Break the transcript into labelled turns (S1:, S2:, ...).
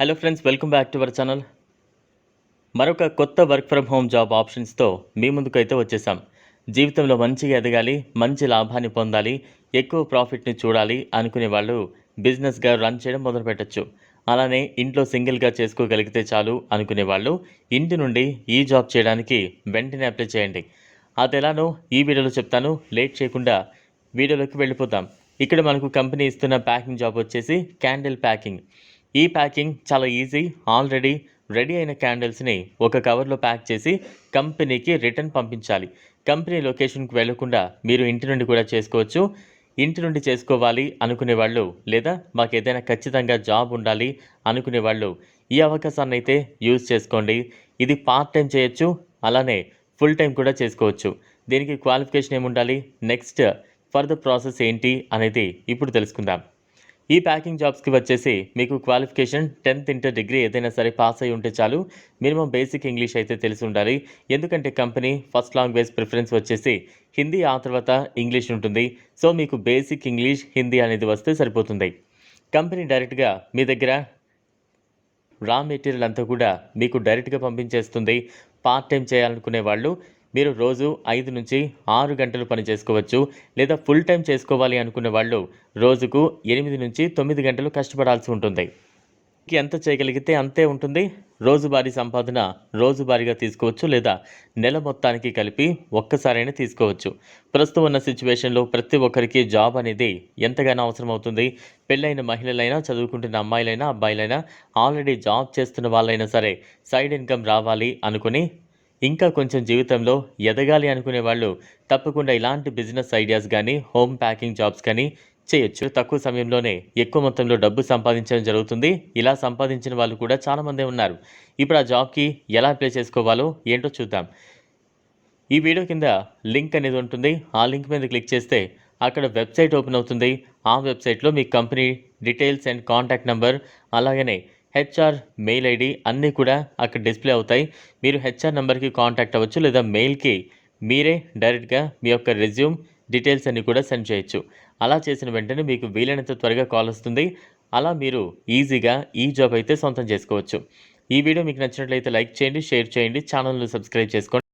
S1: Hello friends welcome back to our channel మరొక కొత్త work from home job ఆప్షన్స్తో మీ ముందుకైతే వచ్చేసాం. జీవితంలో మంచిగా ఎదగాలి మంచి లాభాన్ని పొందాలి ఎక్కువ ప్రాఫిట్ని చూడాలి అనుకునే వాళ్ళు బిజినెస్గా రన్ చేయడం మొదలు పెట్టచ్చు అలానే ఇంట్లో సింగిల్గా చేసుకోగలిగితే చాలు అనుకునే వాళ్ళు ఇంటి నుండి ఈ జాబ్ చేయడానికి వెంటనే అప్లై చేయండి. అది ఎలానో ఈ వీడియోలో చెప్తాను లేట్ చేయకుండా వీడియోలోకి వెళ్ళిపోతాం. ఇక్కడ మనకు కంపెనీ ఇస్తున్న ప్యాకింగ్ జాబ్ వచ్చేసి క్యాండిల్ ప్యాకింగ్ ఈ ప్యాకింగ్ చాలా ఈజీ ఆల్రెడీ రెడీ అయిన క్యాండిల్స్ని ఒక కవర్లో ప్యాక్ చేసి కంపెనీకి రిటర్న్ పంపించాలి. కంపెనీ లొకేషన్కి వెళ్ళకుండా మీరు ఇంటి నుండి కూడా చేసుకోవచ్చు. ఇంటి నుండి చేసుకోవాలి అనుకునే వాళ్ళు లేదా మాకు ఏదైనా ఖచ్చితంగా జాబ్ ఉండాలి అనుకునే వాళ్ళు ఈ అవకాశాన్ని అయితే యూజ్ చేసుకోండి. ఇది పార్ట్ టైం చేయొచ్చు అలానే ఫుల్ టైం కూడా చేసుకోవచ్చు. దీనికి క్వాలిఫికేషన్ ఏముండాలి? నెక్స్ట్ ఫర్దర్ ప్రాసెస్ ఏంటి అనేది ఇప్పుడు తెలుసుకుందాం. ఈ ప్యాకింగ్ జాబ్స్కి వచ్చేసి మీకు క్వాలిఫికేషన్ టెన్త్ ఇంటర్ డిగ్రీ ఏదైనా సరే పాస్ అయి ఉంటే చాలు. మినిమం బేసిక్ ఇంగ్లీష్ అయితే తెలిసి ఉండాలి. ఎందుకంటే కంపెనీ ఫస్ట్ లాంగ్వేజ్ ప్రిఫరెన్స్ వచ్చేసి హిందీ ఆ తర్వాత ఇంగ్లీష్ ఉంటుంది. సో మీకు బేసిక్ ఇంగ్లీష్ హిందీ అనేది వస్తే సరిపోతుంది. కంపెనీ డైరెక్ట్గా మీ దగ్గర రా మెటీరియల్ అంతా కూడా మీకు డైరెక్ట్గా పంపించేస్తుంది. పార్ట్ టైం చేయాలనుకునే వాళ్ళు మీరు రోజు ఐదు నుంచి ఆరు గంటలు పని చేసుకోవచ్చు లేదా ఫుల్ టైం చేసుకోవాలి అనుకునే వాళ్ళు రోజుకు ఎనిమిది నుంచి తొమ్మిది గంటలు కష్టపడాల్సి ఉంటుంది. ఎంత చేయగలిగితే అంతే ఉంటుంది. రోజువారీ సంపాదన రోజువారీగా తీసుకోవచ్చు లేదా నెల మొత్తానికి కలిపి ఒక్కసారైనా తీసుకోవచ్చు. ప్రస్తుతం ఉన్న సిచ్యువేషన్లో ప్రతి ఒక్కరికి జాబ్ అనేది ఎంతగానో అవసరం అవుతుంది పెళ్ళైన మహిళలైనా చదువుకుంటున్న అమ్మాయిలైనా అబ్బాయిలైనా ఆల్రెడీ జాబ్ చేస్తున్న వాళ్ళైనా సరే సైడ్ ఇన్కమ్ రావాలి అనుకుని ఇంకా కొంచెం జీవితంలో ఎదగాలి అనుకునే వాళ్ళు తప్పకుండా ఇలాంటి బిజినెస్ ఐడియాస్ కానీ హోమ్ ప్యాకింగ్ జాబ్స్ కానీ చేయొచ్చు. తక్కువ సమయంలోనే ఎక్కువ మొత్తంలో డబ్బు సంపాదించడం జరుగుతుంది. ఇలా సంపాదించిన వాళ్ళు కూడా చాలామంది ఉన్నారు. ఇప్పుడు ఆ జాబ్కి ఎలా అప్లై చేసుకోవాలో ఏంటో చూద్దాం. ఈ వీడియో కింద లింక్ అనేది ఉంటుంది. ఆ లింక్ మీద క్లిక్ చేస్తే అక్కడ వెబ్సైట్ ఓపెన్ అవుతుంది. ఆ వెబ్సైట్లో మీ company details and contact number అలాగనే హెచ్ఆర్ మెయిల్ ఐడి అన్నీ కూడా అక్కడ డిస్ప్లే అవుతాయి. మీరు హెచ్ఆర్ నెంబర్కి కాంటాక్ట్ అవ్వచ్చు లేదా మెయిల్కి మీరే డైరెక్ట్గా మీ యొక్క రెజ్యూమ్ డీటెయిల్స్ అన్నీ కూడా సెండ్ చేయొచ్చు. అలా చేసిన వెంటనే మీకు వీలైనంత త్వరగా కాల్ వస్తుంది. అలా మీరు ఈజీగా ఈ జాబ్ అయితే సొంతం చేసుకోవచ్చు. ఈ వీడియో మీకు నచ్చినట్లయితే లైక్ చేయండి షేర్ చేయండి ఛానల్ను సబ్స్క్రైబ్ చేసుకోండి.